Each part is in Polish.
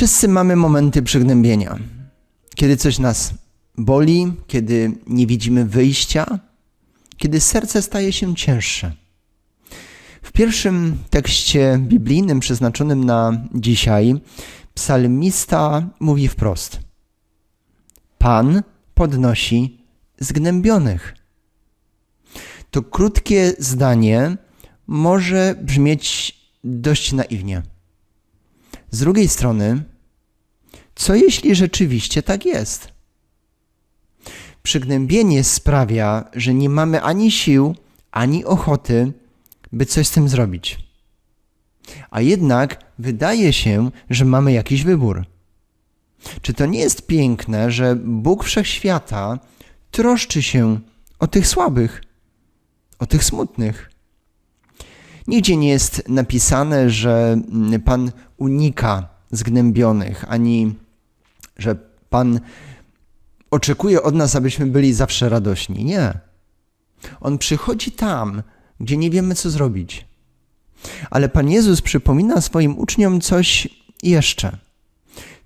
Wszyscy mamy momenty przygnębienia, kiedy coś nas boli, kiedy nie widzimy wyjścia, kiedy serce staje się cięższe. W pierwszym tekście biblijnym przeznaczonym na dzisiaj psalmista mówi wprost: Pan podnosi zgnębionych. To krótkie zdanie może brzmieć dość naiwnie. Z drugiej strony, co jeśli rzeczywiście tak jest? Przygnębienie sprawia, że nie mamy ani sił, ani ochoty, by coś z tym zrobić. A jednak wydaje się, że mamy jakiś wybór. Czy to nie jest piękne, że Bóg wszechświata troszczy się o tych słabych, o tych smutnych? Nigdzie nie jest napisane, że Pan unika zgnębionych, ani że Pan oczekuje od nas, abyśmy byli zawsze radośni. Nie. On przychodzi tam, gdzie nie wiemy, co zrobić. Ale Pan Jezus przypomina swoim uczniom coś jeszcze.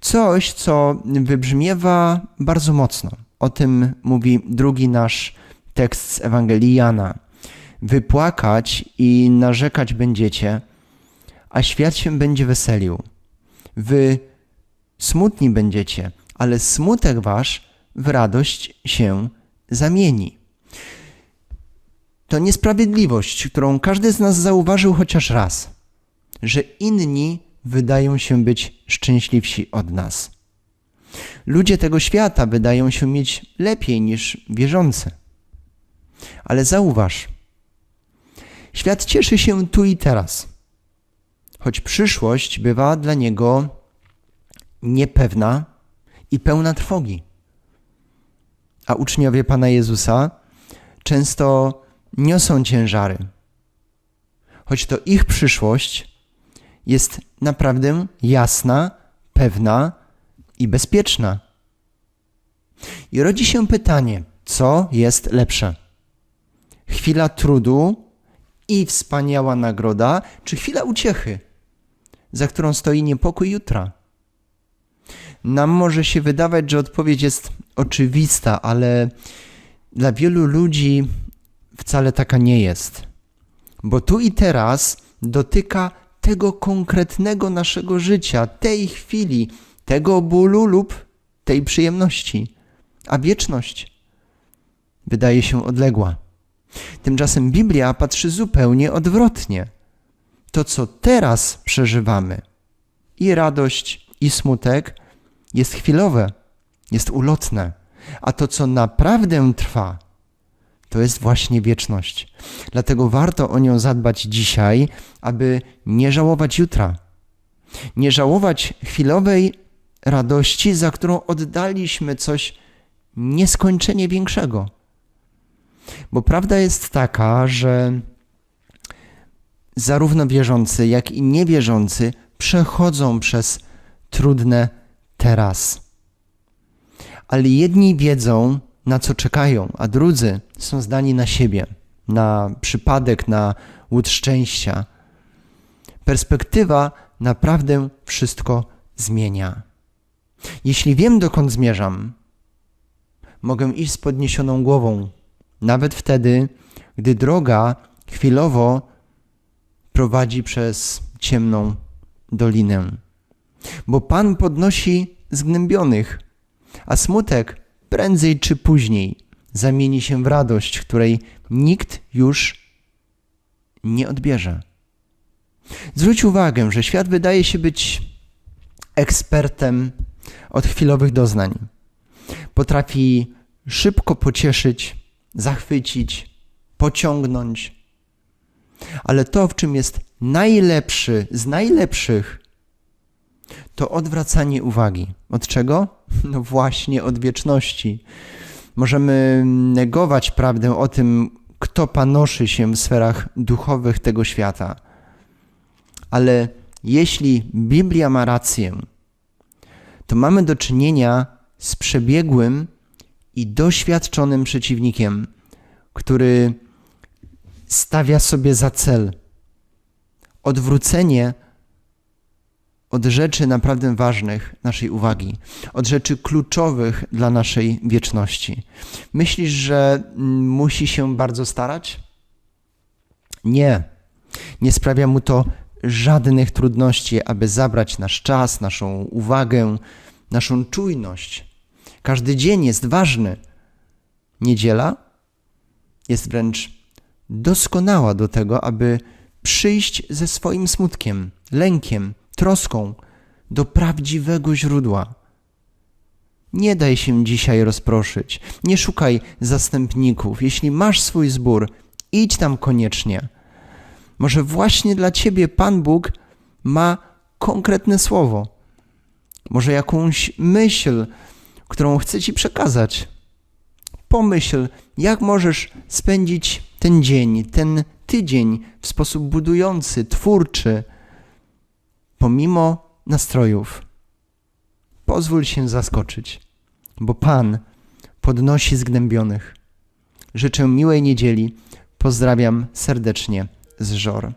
Coś, co wybrzmiewa bardzo mocno. O tym mówi drugi nasz tekst z Ewangelii Jana. Wypłakać i narzekać będziecie, a świat się będzie weselił. Wy smutni będziecie, ale smutek wasz w radość się zamieni. To niesprawiedliwość, którą każdy z nas zauważył chociaż raz, że inni wydają się być szczęśliwsi od nas. Ludzie tego świata wydają się mieć lepiej niż wierzący. Ale zauważ, świat cieszy się tu i teraz, choć przyszłość bywa dla niego niepewna i pełna trwogi. A uczniowie Pana Jezusa często niosą ciężary, choć to ich przyszłość jest naprawdę jasna, pewna i bezpieczna. I rodzi się pytanie, co jest lepsze? Chwila trudu i wspaniała nagroda, czy chwila uciechy, za którą stoi niepokój jutra? Nam może się wydawać, że odpowiedź jest oczywista, ale dla wielu ludzi wcale taka nie jest. Bo tu i teraz dotyka tego konkretnego naszego życia, tej chwili, tego bólu lub tej przyjemności, a wieczność wydaje się odległa. Tymczasem Biblia patrzy zupełnie odwrotnie. To, co teraz przeżywamy, i radość, i smutek, jest chwilowe, jest ulotne, a to, co naprawdę trwa, to jest właśnie wieczność. Dlatego warto o nią zadbać dzisiaj, aby nie żałować jutra. Nie żałować chwilowej radości, za którą oddaliśmy coś nieskończenie większego. Bo prawda jest taka, że zarówno wierzący, jak i niewierzący przechodzą przez trudne teraz. Ale jedni wiedzą, na co czekają, a drudzy są zdani na siebie, na przypadek, na łód szczęścia. Perspektywa naprawdę wszystko zmienia. Jeśli wiem, dokąd zmierzam, mogę iść z podniesioną głową, nawet wtedy, gdy droga chwilowo prowadzi przez ciemną dolinę. Bo Pan podnosi zgnębionych, a smutek prędzej czy później zamieni się w radość, której nikt już nie odbierze. Zwróć uwagę, że świat wydaje się być ekspertem od chwilowych doznań. Potrafi szybko pocieszyć, zachwycić, pociągnąć. Ale to, w czym jest najlepszy z najlepszych, to odwracanie uwagi. Od czego? No właśnie od wieczności. Możemy negować prawdę o tym, kto panoszy się w sferach duchowych tego świata. Ale jeśli Biblia ma rację, to mamy do czynienia z przebiegłym i doświadczonym przeciwnikiem, który stawia sobie za cel odwrócenie od rzeczy naprawdę ważnych naszej uwagi, od rzeczy kluczowych dla naszej wieczności. Myślisz, że musi się bardzo starać? Nie. Nie sprawia mu to żadnych trudności, aby zabrać nasz czas, naszą uwagę, naszą czujność. Każdy dzień jest ważny. Niedziela jest wręcz doskonała do tego, aby przyjść ze swoim smutkiem, lękiem, troską do prawdziwego źródła. Nie daj się dzisiaj rozproszyć, nie szukaj zastępników. Jeśli masz swój zbór, idź tam koniecznie. Może właśnie dla ciebie Pan Bóg ma konkretne słowo, może jakąś myśl, którą chce ci przekazać. Pomyśl, jak możesz spędzić ten dzień, ten tydzień w sposób budujący, twórczy, pomimo nastrojów. Pozwól się zaskoczyć, bo Pan podnosi zgnębionych. Życzę miłej niedzieli. Pozdrawiam serdecznie z Żor.